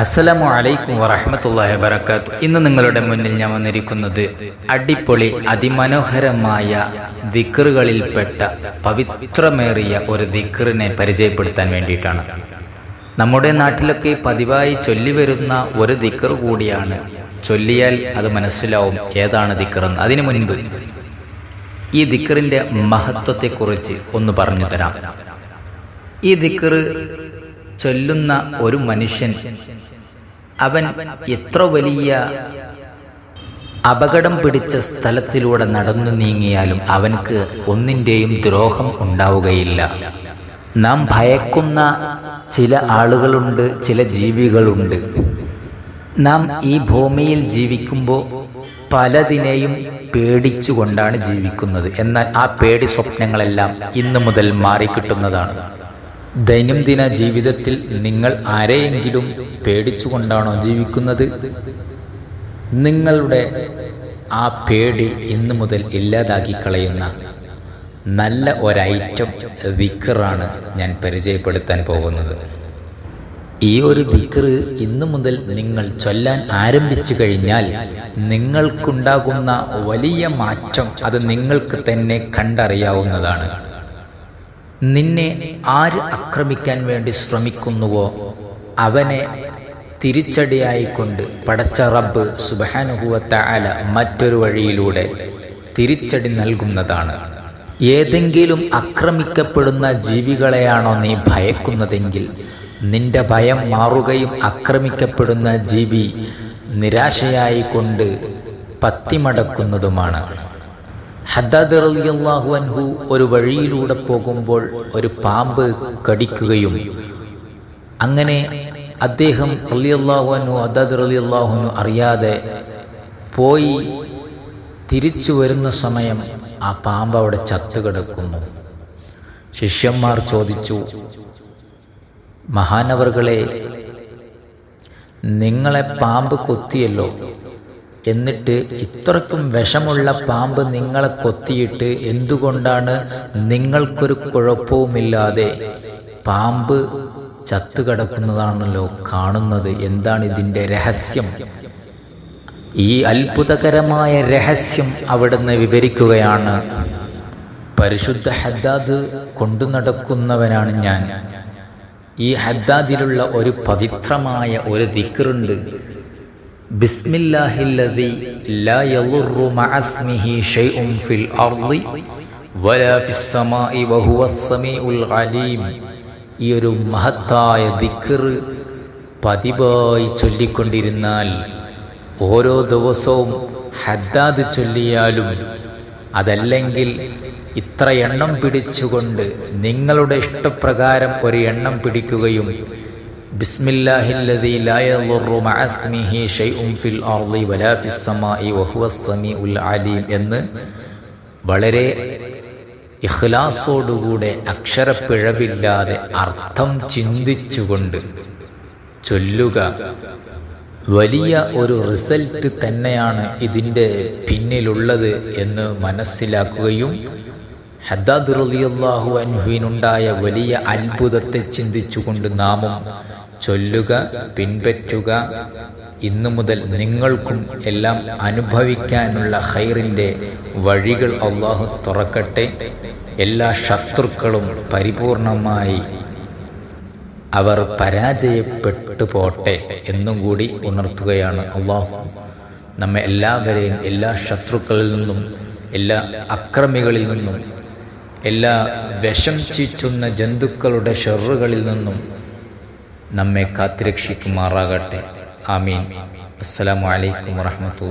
അസ്സലാമു അലൈക്കും വറഹമത്തല്ലാഹി വബർക്കാത്ത് ഇന്ന് നിങ്ങളുടെ മുന്നിൽ ഞാൻ വന്നിരിക്കുന്നത് അടിപൊളി അതിമനോഹരമായ ദിക്കറുകളിൽപ്പെട്ട പവിത്രമേറിയ ഒരു ദിക്റിനെ പരിചയപ്പെടുത്താൻ വേണ്ടിയിട്ടാണ്. നമ്മുടെ നാട്ടിലൊക്കെ പതിവായി ചൊല്ലി വരുന്ന ഒരു ദിക്കർ കൂടിയാണ്. ചൊല്ലിയാൽ അത് മനസ്സിലാവും ഏതാണ് ദിക്കറെന്ന് അതിനു മുൻപ് ഈ ദിക്റിന്റെ മഹത്വത്തെക്കുറിച്ച് ഒന്ന് പറഞ്ഞു തരാം. ഈ ദിക്കറ് ചൊല്ലുന്ന ഒരു മനുഷ്യൻ. അവൻ എത്ര വലിയ അപകടം പിടിച്ച സ്ഥലത്തിലൂടെ നടന്നു നീങ്ങിയാലും അവനക്ക് ഒന്നിന്റെയും ദ്രോഹം ഉണ്ടാവുകയില്ല. നാം ഭയക്കുന്ന ചില ആളുകളുണ്ട് ചില ജീവികളുണ്ട്. നാം ഈ ഭൂമിയിൽ ജീവിക്കുമ്പോൾ പലതിനെയും പേടിച്ചുകൊണ്ടാണ് ജീവിക്കുന്നത്. എന്നാൽ ആ പേടി സ്വപ്നങ്ങളെല്ലാം ഇന്നു മുതൽ മാറിക്കിട്ടുന്നതാണ്. ദൈനംദിന ജീവിതത്തിൽ നിങ്ങൾ ആരെയെങ്കിലും പേടിച്ചുകൊണ്ടാണോ ജീവിക്കുന്നത്? നിങ്ങളുടെ ആ പേടി ഇന്നു മുതൽ ഇല്ലാതാക്കി കളയുന്ന നല്ല ഒരൈറ്റം വിക്കറാണ് ഞാൻ പരിചയപ്പെടുത്താൻ പോകുന്നത്. ഈ ഒരു വിക്കറ് ഇന്നു മുതൽ നിങ്ങൾ ചൊല്ലാൻ ആരംഭിച്ചു കഴിഞ്ഞാൽ നിങ്ങൾക്കുണ്ടാകുന്ന വലിയ മാറ്റം അത് നിങ്ങൾക്ക് തന്നെ കണ്ടറിയാവുന്നതാണ്. നിന്നെ ആര് ആക്രമിക്കാൻ വേണ്ടി ശ്രമിക്കുന്നുവോ അവനെ തിരിച്ചടിയായിക്കൊണ്ട് പടച്ച റബ്ബ് സുബാനുഭൂവത്ത അല മറ്റൊരു വഴിയിലൂടെ തിരിച്ചടി നൽകുന്നതാണ്. ഏതെങ്കിലും ആക്രമിക്കപ്പെടുന്ന ജീവികളെയാണോ നീ ഭയക്കുന്നതെങ്കിൽ നിന്റെ ഭയം മാറുകയും ആക്രമിക്കപ്പെടുന്ന ജീവി നിരാശയായിക്കൊണ്ട് പത്തിമടക്കുന്നതുമാണ്. ഹദ്ദാദ് റളിയല്ലാഹു അൻഹു ഒരു വഴിയിലൂടെ പോകുമ്പോൾ ഒരു പാമ്പ് കടിക്കുകയും അങ്ങനെ അദ്ദേഹം റളിയല്ലാഹു അൻഹു ഹദ്ദാദ് റളിയല്ലാഹു അൻഹു അറിയാതെ പോയി തിരിച്ചു വരുന്ന സമയം ആ പാമ്പ് അവിടെ ചത്തുകിടക്കുന്നു ശിഷ്യന്മാർ ചോദിച്ചു മഹാനവറുകളെ നിങ്ങളെ പാമ്പ് കൊത്തിയല്ലോ എന്നിട്ട് ഇത്രക്കും വിഷമുള്ള പാമ്പ് നിങ്ങളെ കൊത്തിയിട്ട് എന്തുകൊണ്ടാണ് നിങ്ങൾക്കൊരു കുഴപ്പവുമില്ലാതെ പാമ്പ് ചത്തുകിടക്കുന്നതാണല്ലോ കാണുന്നത്? എന്താണ് ഇതിന്റെ രഹസ്യം? ഈ അത്ഭുതകരമായ രഹസ്യം അവിടുന്ന് വിവരിക്കുകയാണ്. പരിശുദ്ധ ഹദ്ദാദ് കൊണ്ടു നടക്കുന്നവനാണ് ഞാൻ. ഈ ഹദ്ദാദിലുള്ള ഒരു പവിത്രമായ ഒരു ദിക്റുണ്ട് ബിസ്മില്ലാഹില്ലദി ലാ യളുറു മഅസ്മിഹി ഷൈഉൻ ഫിൽ അർളി വലാ ഫിസ് സമാഇ വഹുവസ് സമീഉൽ അലീം. ഈ ഒരു മഹത്തായ ദിക്ർ പതിവായി ചൊല്ലിക്കൊണ്ടിരുന്നാൽ ഓരോ ദിവസവും ഹദ്ദാദ് ചൊല്ലിയാലും അതല്ലെങ്കിൽ ഇത്ര എണ്ണം പിടിച്ചുകൊണ്ട് നിങ്ങളുടെ ഇഷ്ടപ്രകാരം ഒരു എണ്ണം പിടിക്കുകയും ബിസ്മില്ലാഹില്ലദീ ലാ مع മഅസ്മിഹി ഷൈഉൻ ഫിൽ അർളി വലാ ഫിസ് السماء وهو സമീഉൽ അലീം എന്ന് വളരെ ഇഖ്ലാസോടുകൂടെ അക്ഷരപ്പിഴവില്ലാതെ അർത്ഥം ചിന്തിച്ചുകൊണ്ട് ചൊല്ലുക. വലിയ ഒരു റിസൾട്ട് തന്നെയാണ് ഇതിന്റെ പിന്നിലുള്ളത് എന്ന് മനസ്സിലാക്കുകയും ഹദ്ദാദ് അൻഹുവിനുണ്ടായ വലിയ അത്ഭുതത്തെ ചിന്തിച്ചുകൊണ്ട് നാമും ചൊല്ലുക പിൻപറ്റുക ഇന്നു മുതൽ നിങ്ങൾക്കും എല്ലാം അനുഭവിക്കാനുള്ള ഹൈറിന്റെ വഴികൾ അള്ളാഹു തുറക്കട്ടെ. എല്ലാ ശത്രുക്കളും പരിപൂർണമായി അവർ പരാജയപ്പെട്ടു പോട്ടെ എന്നും കൂടി ഉണർത്തുകയാണ് അള്ളാഹു. നമ്മെ എല്ലാവരെയും എല്ലാ ശത്രുക്കളിൽ നിന്നും എല്ലാ അക്രമികളിൽ നിന്നും എല്ലാ വിഷം ചീറ്റുന്ന ജന്തുക്കളുടെ ഷെറുകളിൽ നിന്നും നമ്മെ കാത്തിരക്ഷിക്കുമാറാകട്ടെ. ആമീൻ. അസ്സലാമു അലൈക്കും വാത്തു